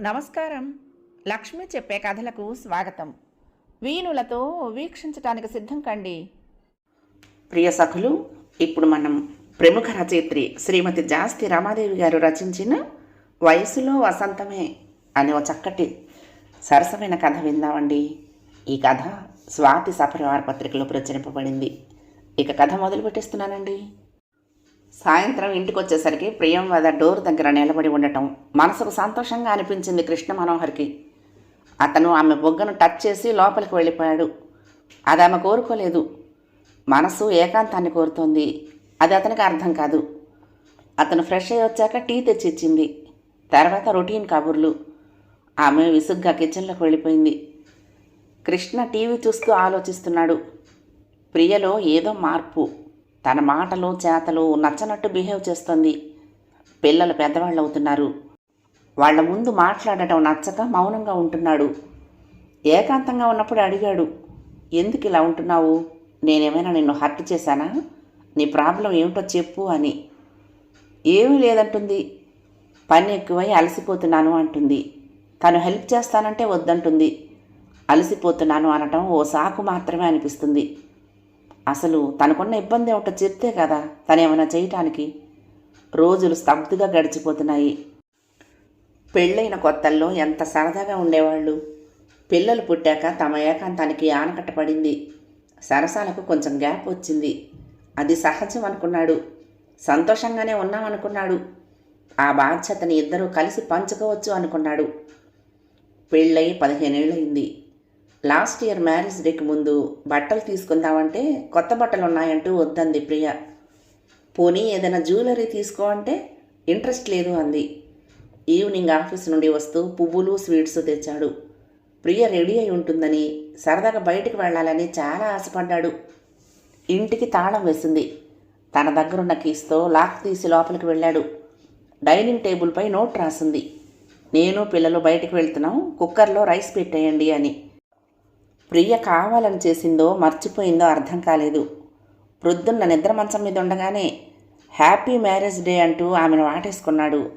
నమస్కారం. లక్ష్మి చెప్పే కథలకు స్వాగతం. వీణులతో వీక్షించటానికి సిద్ధం కండి. ప్రియ సఖులు ఇప్పుడు మనం ప్రముఖ రచయిత్రి శ్రీమతి జాస్తి రామాదేవి గారు రచించిన వయసులో వసంతమే అనే ఒక చక్కటి సరసమైన కథ విందామండి. ఈ కథ స్వాతి సపరివార పత్రికలో ప్రచురింపబడింది. ఇక కథ మొదలు పెట్టేస్తున్నానండి సాయంత్రం ఇంటికి వచ్చేసరికి ప్రియం వద డోర్ దగ్గర నిలబడి ఉండటం మనసుకు సంతోషంగా అనిపించింది కృష్ణ మనోహర్కి. అతను ఆమె బొగ్గను టచ్ చేసి లోపలికి వెళ్ళిపోయాడు. అది ఆమె కోరుకోలేదు. మనసు ఏకాంతాన్ని కోరుతోంది. అది అతనికి అర్థం కాదు. అతను ఫ్రెష్ అయ్యి వచ్చాక టీ తెచ్చి ఇచ్చింది తర్వాత రొటీన్ కబుర్లు. ఆమె విసుగ్గా కిచెన్లోకి వెళ్ళిపోయింది. కృష్ణ టీవీ చూస్తూ ఆలోచిస్తున్నాడు. ప్రియలో ఏదో మార్పు. తన మాటలు చేతలు నచ్చనట్టు బిహేవ్ చేస్తుంది. పిల్లలు పెద్దవాళ్ళు అవుతున్నారు వాళ్ళ ముందు మాట్లాడటం నచ్చక మౌనంగా ఉంటున్నాడు. ఏకాంతంగా ఉన్నప్పుడు అడిగాడు ఎందుకు ఇలా ఉంటున్నావు? నేనేమైనా నిన్ను హర్ట్ చేశానా? నీ ప్రాబ్లం ఏమిటో చెప్పు అని. ఏమీ లేదంటుంది. పని ఎక్కువై అలసిపోతున్నాను అంటుంది. తను హెల్ప్ చేస్తానంటే వద్దంటుంది. అలసిపోతున్నాను అనటం ఓ సాకు మాత్రమే అనిపిస్తుంది. అసలు తనకున్న ఇబ్బంది ఏమిటో చెప్తే కదా తనేమైనా చేయటానికి? రోజులు స్తబ్దుగా గడిచిపోతున్నాయి. పెళ్ళైన కొత్తల్లో ఎంత సరదాగా ఉండేవాళ్ళు. పిల్లలు పుట్టాక తమ ఏకాంతానికి ఆనకట్ట పడింది. సరసాలకు కొంచెం గ్యాప్ వచ్చింది. అది సహజం అనుకున్నాడు. సంతోషంగానే ఉన్నామనుకున్నాడు. ఆ బాధ్యతని ఇద్దరూ కలిసి పంచుకోవచ్చు అనుకున్నాడు. పెళ్ళై పదిహేనేళ్ళయింది. లాస్ట్ ఇయర్ మ్యారేజ్ డేకి ముందు బట్టలు తీసుకుందామంటే కొత్త బట్టలు ఉన్నాయంటూ వద్దంది ప్రియ. పోనీ ఏదైనా జ్యువెలరీ తీసుకో అంటే ఇంట్రెస్ట్ లేదు అంది. ఈవినింగ్ ఆఫీస్ నుండి వస్తూ పువ్వులు స్వీట్స్ తెచ్చాడు. ప్రియ రెడీ అయి ఉంటుందని సరదాగా బయటికి వెళ్ళాలని చాలా ఆశపడ్డాడు. ఇంటికి తాళం వేసింది. తన దగ్గరున్న కీస్తో లాక్ తీసి లోపలికి వెళ్ళాడు. డైనింగ్ టేబుల్పై నోట్ రాసింది. నేను పిల్లలు బయటికి వెళ్తున్నాం కుక్కర్లో రైస్ పెట్టేయండి అని. ప్రియ కావాలని చేసిందో మర్చిపోయిందో అర్థం కాలేదు. ప్రొద్దున్న నిద్ర మంచం మీద ఉండగానే హ్యాపీ మ్యారేజ్ డే అంటూ ఆమెను వాటేసుకున్నాడు.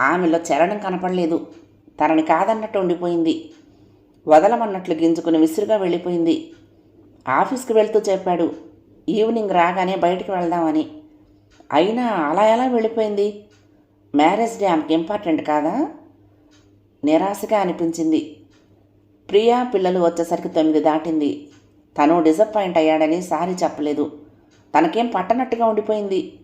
ఆమెలో చరణం కనపడలేదు. తనని కాదన్నట్టు ఉండిపోయింది. వదలమన్నట్లు గింజుకుని విసురుగా వెళ్ళిపోయింది. ఆఫీస్కి వెళ్తూ చెప్పాడు ఈవినింగ్ రాగానే బయటికి వెళ్దామని. అయినా అలా ఎలా వెళ్ళిపోయింది? మ్యారేజ్ డే ఆమెకి ఇంపార్టెంట్ కాదా? నిరాశగా అనిపించింది. ప్రియా పిల్లలు వచ్చేసరికి తొమ్మిది దాటింది. తను డిసప్పాయింట్ అయ్యాడని సారీ చెప్పలేదు. తనకేం పట్టనట్టుగా ఉండిపోయింది.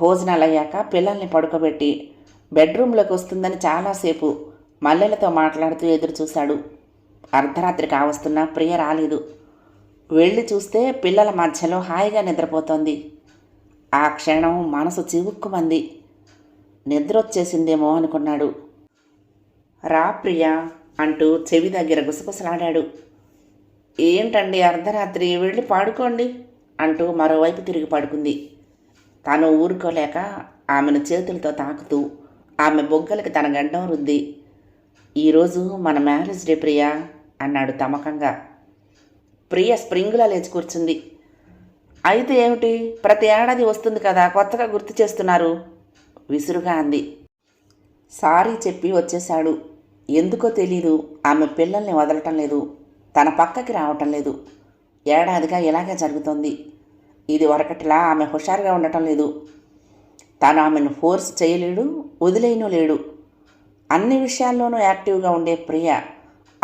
భోజనాలు అయ్యాక పిల్లల్ని పడుకోబెట్టి బెడ్రూమ్లోకి వస్తుందని చాలాసేపు మల్లెలతో మాట్లాడుతూ ఎదురు చూశాడు అర్ధరాత్రి కావస్తున్నా ప్రియ రాలేదు. వెళ్ళి చూస్తే పిల్లల మధ్యలో హాయిగా నిద్రపోతోంది. ఆ క్షణం మనసు చివుక్కుమంది. నిద్ర వచ్చేసిందేమో అనుకున్నాడు. రా ప్రియా. అంటూ చెవి దగ్గర గుసగుసలాడాడు. ఏంటండి అర్ధరాత్రి వెళ్ళి పాడుకోండి అంటూ మరోవైపు తిరిగి పడుకుంది. తాను ఊరుకోలేక ఆమెను చేతులతో తాకుతూ ఆమె బొగ్గలకి తన గడ్డం రుద్ది. ఈరోజు మన మ్యారేజ్ డే ప్రియా అన్నాడు తమకంగా. ప్రియ స్ప్రింగ్లా లేచి కూర్చుంది. అయితే ఏమిటి? ప్రతి ఏడాది వస్తుంది కదా కొత్తగా గుర్తు చేస్తున్నారు విసురుగా అంది. సారీ చెప్పి వచ్చేశాడు. ఎందుకో తెలీదు. ఆమె పిల్లల్ని వదలటం లేదు. తన పక్కకి రావటం లేదు. ఏడాదిగా ఇలాగే జరుగుతోంది. ఇది వరకటిలా ఆమె హుషారుగా ఉండటం లేదు. తాను ఆమెను ఫోర్స్ చేయలేడు వదిలేయను లేడు. అన్ని విషయాల్లోనూ యాక్టివ్గా ఉండే ప్రియ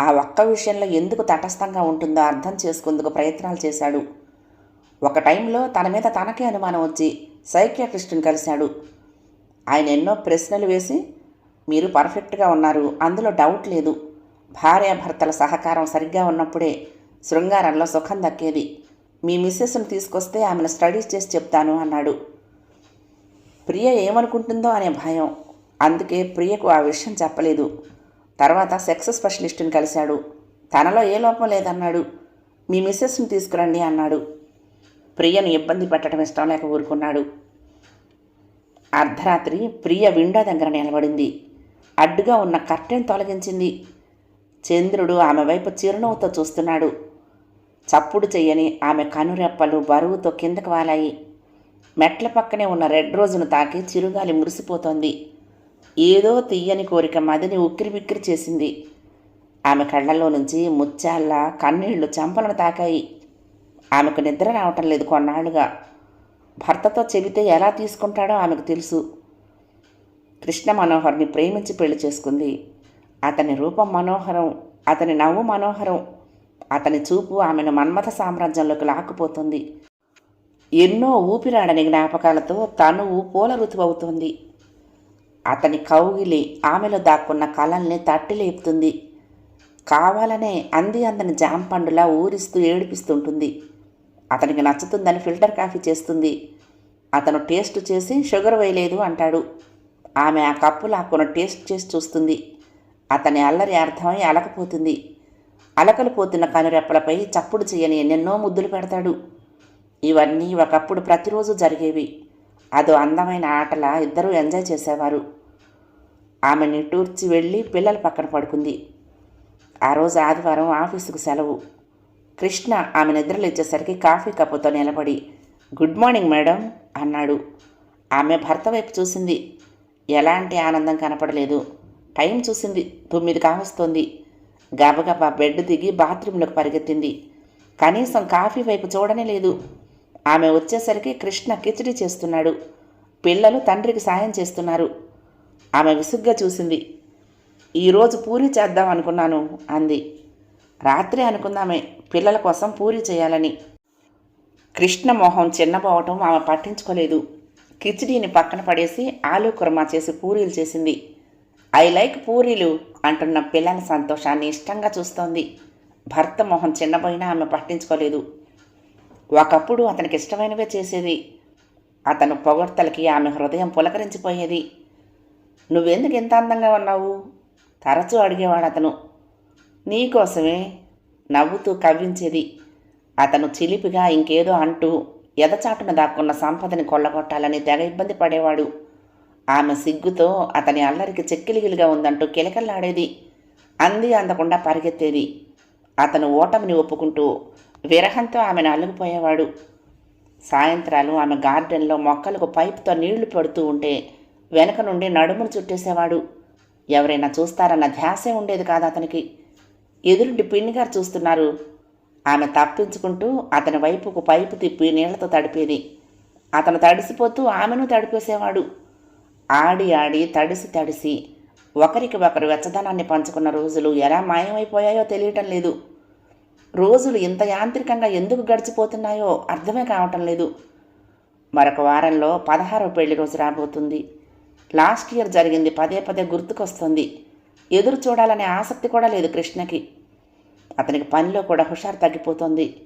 ఆ ఒక్క విషయంలో ఎందుకు తటస్థంగా ఉంటుందో అర్థం చేసుకుందుకు ప్రయత్నాలు చేశాడు. ఒక టైంలో తన మీద తనకే అనుమానం వచ్చి సైకియాట్రిస్ట్ని కలిశాడు. ఆయన ఎన్నో ప్రశ్నలు వేసి మీరు పర్ఫెక్ట్గా ఉన్నారు. అందులో డౌట్ లేదు. భార్యాభర్తల సహకారం సరిగ్గా ఉన్నప్పుడే శృంగారంలో సుఖం దక్కేది. మీ మిస్సెస్ను తీసుకొస్తే ఆమెను స్టడీస్ చేసి చెప్తాను అన్నాడు. ప్రియ ఏమనుకుంటుందో అనే భయం. అందుకే ప్రియకు ఆ విషయం చెప్పలేదు. తర్వాత సెక్స్ స్పెషలిస్ట్ని కలిశాడు. తనలో ఏ లోపం లేదన్నాడు. మీ మిస్సెస్ని తీసుకురండి అన్నాడు. ప్రియను ఇబ్బంది పెట్టడం ఇష్టం లేక ఊరుకున్నాడు. అర్ధరాత్రి ప్రియ విండో దగ్గర నిలబడింది. అడ్డుగా ఉన్న కర్టెన్ తొలగించింది. చంద్రుడు ఆమె వైపు చిరునవ్వుతో చూస్తున్నాడు. చప్పుడు చెయ్యని ఆమె కనురెప్పలు బరువుతో కిందకు వాలాయి. మెట్ల పక్కనే ఉన్న రెడ్ రోజును తాకి చిరుగాలి మురిసిపోతోంది. ఏదో తీయని కోరిక మదిని ఉక్కిరిబిక్కిరి చేసింది. ఆమె కళ్ళల్లో నుంచి ముత్యాళ్ళ కన్నీళ్ళు చెంపలను తాకాయి. ఆమెకు నిద్ర రావటం లేదు కొన్నాళ్ళుగా. భర్తతో చెబితే ఎలా తీసుకుంటాడో ఆమెకు తెలుసు. కృష్ణ మనోహర్ని ప్రేమించి పెళ్ళి చేసుకుంది. అతని రూపం మనోహరం అతని నవ్వు మనోహరం. అతని చూపు ఆమెను మన్మథ సామ్రాజ్యంలోకి లాక్కుపోతుంది. ఎన్నో ఊపిరాడని జ్ఞాపకాలతో తనువు పూల ఋతువవుతోంది అతని కౌగిలి ఆమెలో దాక్కున్న కలల్ని తట్టి లేపుతుంది. కావాలనే అంది అందని జాంపండులా ఊరిస్తూ ఏడిపిస్తుంటుంది. అతనికి నచ్చుతుందని ఫిల్టర్ కాఫీ చేస్తుంది. అతను టేస్ట్ చేసి షుగర్ వేయలేదు అంటాడు. ఆమె ఆ కప్పు లాక్కున్న టేస్ట్ చేసి చూస్తుంది. అతని అల్లరి అర్థమై అలకపోతుంది. అలకలు పోతున్న కనురెప్పలపై చప్పుడు చేయని ఎన్నెన్నో ముద్దులు పెడతాడు. ఇవన్నీ ఒకప్పుడు ప్రతిరోజు జరిగేవి. అదో అందమైన ఆటల ఇద్దరూ ఎంజాయ్ చేసేవారు. ఆమె నిట్టూర్చి వెళ్ళి పిల్లల పక్కన పడుకుంది. ఆ రోజు ఆదివారం ఆఫీసుకు సెలవు. కృష్ణ ఆమె నిద్రలేచేసరికి కాఫీ కప్పుతో నిలబడి గుడ్ మార్నింగ్ మేడం అన్నాడు. ఆమె భర్త వైపు చూసింది. ఎలాంటి ఆనందం కనపడలేదు. టైం చూసింది. తొమ్మిది కావస్తోంది. గబగబా బెడ్ దిగి బాత్రూంలోకి పరిగెత్తింది. కనీసం కాఫీ వైపు చూడనే లేదు. ఆమె వచ్చేసరికి కృష్ణ కిచిడి చేస్తున్నాడు. పిల్లలు తండ్రికి సాయం చేస్తున్నారు. ఆమె విసుగ్గా చూసింది. ఈరోజు పూరి చేద్దాం అనుకున్నాను అంది. రాత్రి అనుకుందామే. పిల్లల కోసం పూరి చేయాలని. కృష్ణ మొహం చిన్నపోవటం ఆమె పట్టించుకోలేదు. కిచిడీని పక్కన పడేసి ఆలూ కుర్మా చేసి పూరీలు చేసింది. ఐ లైక్ పూరీలు అంటున్న పిల్లల సంతోషాన్ని ఇష్టంగా చూస్తోంది. భర్త మొహం చిన్నపోయినా ఆమె పట్టించుకోలేదు. ఒకప్పుడు అతనికి ఇష్టమైనవే చేసేది. అతను పొగడ్తలకి ఆమె హృదయం పులకరించిపోయేది. నువ్వెందుకు ఇంత అందంగా ఉన్నావు? తరచూ అడిగేవాడు అతను. నీకోసమే నవ్వుతూ కవ్వించేది. అతను చిలిపిగా ఇంకేదో అంటూ ఎదచాటున దాక్కున్న సంపదని కొల్లగొట్టాలని తెగ ఇబ్బంది పడేవాడు. ఆమె సిగ్గుతో అతని అల్లరికి చెక్కిలిగిలిగా ఉందంటూ కిలకల్లాడేది. అంది అందకుండా పరిగెత్తేది. అతను ఓటమిని ఒప్పుకుంటూ విరహంతో ఆమెను అల్లుకుపోయేవాడు. సాయంత్రాలు ఆమె గార్డెన్లో మొక్కలకు పైపుతో నీళ్ళు పెడుతూ ఉంటే వెనక నుండి నడుమును చుట్టేసేవాడు. ఎవరైనా చూస్తారన్న ధ్యాసే ఉండేది కాదు అతనికి ఎదురుండి పిన్నిగారు చూస్తున్నారు. ఆమె తప్పించుకుంటూ అతని వైపుకు పైపు తిప్పి నీళ్ళతో తడిపేది. అతను తడిసిపోతూ ఆమెను తడిపేసేవాడు. ఆడి ఆడి తడిసి తడిసి ఒకరికి ఒకరు వెచ్చదనాన్ని పంచుకున్న రోజులు ఎలా మాయమైపోయాయో తెలియటం లేదు. రోజులు ఇంత యాంత్రికంగా ఎందుకు గడిచిపోతున్నాయో అర్థమే కావటం లేదు. మరొక వారంలో పదహారో పెళ్ళి రోజు రాబోతుంది. లాస్ట్ ఇయర్ జరిగింది పదే పదే గుర్తుకొస్తుంది. ఎదురు చూడాలనే ఆసక్తి కూడా లేదు కృష్ణకి. అతనికి పనిలో కూడా హుషారు తగ్గిపోతుంది.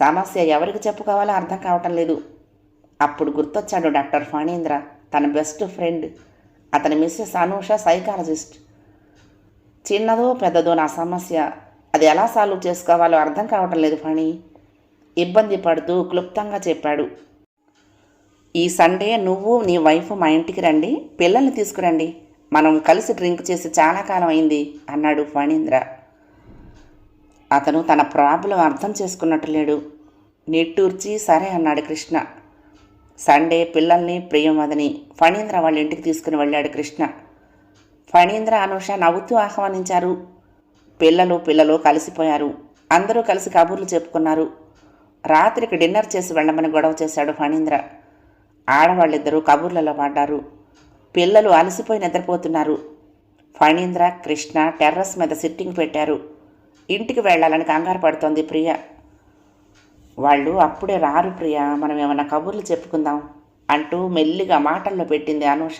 సమస్య ఎవరికి చెప్పుకోవాలో అర్థం కావటం లేదు. అప్పుడు గుర్తొచ్చాడు డాక్టర్ ఫణీంద్ర తన బెస్ట్ ఫ్రెండ్. అతని మిస్సెస్ అనూష సైకాలజిస్ట్. చిన్నదో పెద్దదో నా సమస్య. అది ఎలా సాల్వ్ చేసుకోవాలో అర్థం కావటం లేదు ఫణి. ఇబ్బంది పడుతూ క్లుప్తంగా చెప్పాడు. ఈ సండే నువ్వు నీ వైఫ్ మా ఇంటికి రండి పిల్లల్ని తీసుకురండి. మనం కలిసి డ్రింక్ చేసి చాలా కాలం అయింది అన్నాడు ఫణీంద్ర. అతను తన ప్రాబ్లం అర్థం చేసుకున్నట్టు లేడు. నిట్టూర్చి సరే అన్నాడు కృష్ణ. సండే పిల్లల్ని ప్రియమదని ఫణీంద్ర వాళ్ళ ఇంటికి తీసుకుని వెళ్ళాడు కృష్ణ. ఫణీంద్ర అనుష నవ్వుతూ ఆహ్వానించారు. పిల్లలు పిల్లలు కలిసిపోయారు. అందరూ కలిసి కబుర్లు చెప్పుకున్నారు. రాత్రికి డిన్నర్ చేసి వెళ్ళమని గొడవ చేశాడు ఫణీంద్ర. ఆడవాళ్ళిద్దరూ కబుర్లలో పడ్డారు పిల్లలు అలసిపోయి నిద్రపోతున్నారు. ఫణీంద్ర కృష్ణ టెర్రస్ మీద సిట్టింగ్ పెట్టారు. ఇంటికి వెళ్ళాలని కంగారు పడుతోంది ప్రియ. వాళ్ళు అప్పుడే రారు ప్రియ మనం ఏమైనా కబుర్లు చెప్పుకుందాం అంటూ మెల్లిగా మాటల్లో పెట్టింది అనూష.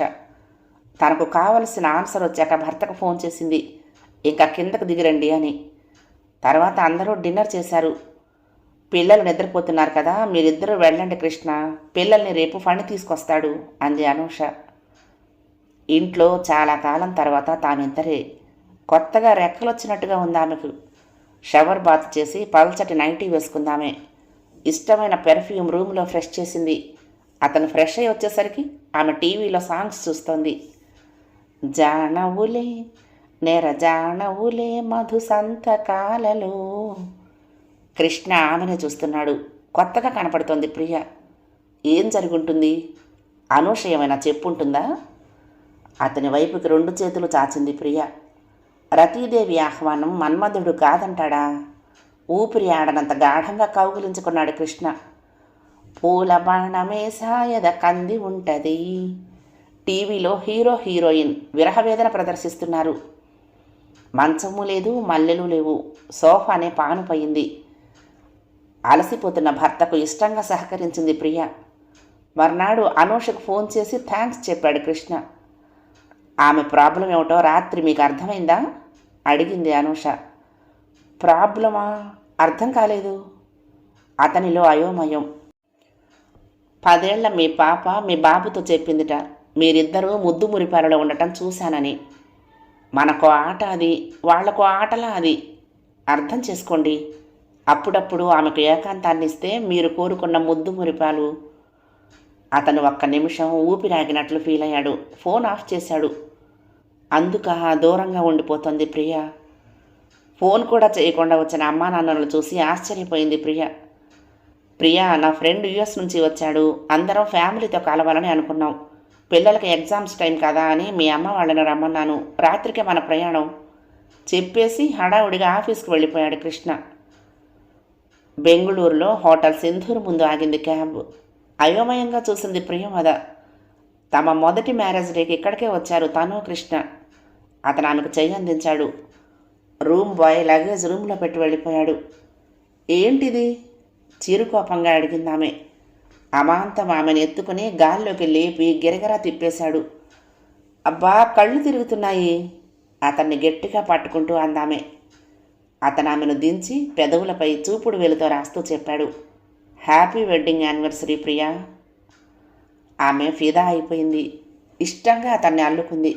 తనకు కావలసిన ఆన్సర్ వచ్చాక భర్తకు ఫోన్ చేసింది. ఇంకా కిందకు దిగిరండి అని. తర్వాత అందరూ డిన్నర్ చేశారు. పిల్లలు నిద్రపోతున్నారు కదా మీరిద్దరూ వెళ్ళండి కృష్ణ పిల్లల్ని రేపు ఫండ్ తీసుకొస్తాడు అంది అనూష. ఇంట్లో చాలా కాలం తర్వాత తానిద్దరే కొత్తగా రెక్కలొచ్చినట్టుగా ఉంది ఆమెకు. షవర్ బాత్ చేసి పల్చటి నైటీ వేసుకుందామే. ఇష్టమైన పెర్ఫ్యూమ్ రూమ్లో ఫ్రెష్ చేసింది. అతను ఫ్రెష్ అయి వచ్చేసరికి ఆమె టీవీలో సాంగ్స్ చూస్తోంది. జానవులే నేర జానవులే మధు సంతకాలలో. కృష్ణ ఆమెను చూస్తున్నాడు. కొత్తగా కనపడుతోంది ప్రియ. ఏం జరుగుంటుంది? అనూష ఏమైనా చెప్పుంటుందా? అతని వైపుకి రెండు చేతులు చాచింది ప్రియ. రతీదేవి ఆహ్వానం మన్మధుడు కాదంటాడా? ఊపిరి ఆడనంత గాఢంగా కౌగులించుకున్నాడు కృష్ణ. పూల బాణమే సాయద కంది ఉంటది. టీవీలో హీరో హీరోయిన్ విరహవేదన ప్రదర్శిస్తున్నారు. మంచము లేదు మల్లెలు లేవు సోఫానే పానుపోయింది. అలసిపోతున్న భర్తకు ఇష్టంగా సహకరించింది ప్రియ. మర్నాడు అనూషకు ఫోన్ చేసి థ్యాంక్స్ చెప్పాడు కృష్ణ. ఆమె ప్రాబ్లం ఏమిటో రాత్రి మీకు అర్థమైందా? అడిగింది అనూష. ప్రాబ్లమా? అర్థం కాలేదు. అతనిలో అయోమయం. పదేళ్ళ మీ పాప మీ బాబుతో చెప్పిందిట. మీరిద్దరూ ముద్దు మురిపాలలో ఉండటం చూశానని. మనకో ఆట అది వాళ్ళకు ఆటలా అది. అర్థం చేసుకోండి. అప్పుడప్పుడు ఆమెకు ఏకాంతాన్ని ఇస్తే మీరు కోరుకున్న ముద్దు మురిపాలు. అతను ఒక్క నిమిషం ఊపిరాగినట్లు ఫీల్ అయ్యాడు ఫోన్ ఆఫ్ చేశాడు. అందుక దూరంగా ఉండిపోతుంది ప్రియ. ఫోన్ కూడా చేయకుండా వచ్చిన అమ్మా నాన్నలు చూసి ఆశ్చర్యపోయింది ప్రియ. ప్రియ నా ఫ్రెండ్ యుఎస్ నుంచి వచ్చాడు. అందరం ఫ్యామిలీతో కలవాలని అనుకున్నాం. పిల్లలకి ఎగ్జామ్స్ టైం కదా అని మీ అమ్మ వాళ్ళని రమ్మన్నాను. రాత్రికే మన ప్రయాణం. చెప్పేసి హడావుడిగా ఆఫీస్కి వెళ్ళిపోయాడు కృష్ణ. బెంగుళూరులో హోటల్ సింధూర్ ముందు ఆగింది క్యాబ్. అయోమయంగా చూసింది ప్రియమద. తమ మొదటి మ్యారేజ్ డేకి ఇక్కడికే వచ్చారు తను కృష్ణ. అతను ఆమెకు చెయ్యి అందించాడు. రూమ్ బాయ్ లగేజ్ రూమ్లో పెట్టి వెళ్ళిపోయాడు. ఏంటిది? చిరుకోపంగా అడిగింది ఆమె. అమాంతం ఆమెను ఎత్తుకుని గాల్లోకి లేపి గిరగరా తిప్పేశాడు. అబ్బా కళ్ళు తిరుగుతున్నాయి. అతన్ని గట్టిగా పట్టుకుంటూ అందామె అతను ఆమెను దించి పెదవులపై చూపుడు వేలుతో రాస్తూ చెప్పాడు. Happy wedding anniversary Priya. ఆమె ఫిదా అయిపోయింది. ఇష్టంగా అతన్ని అల్లుకుంది.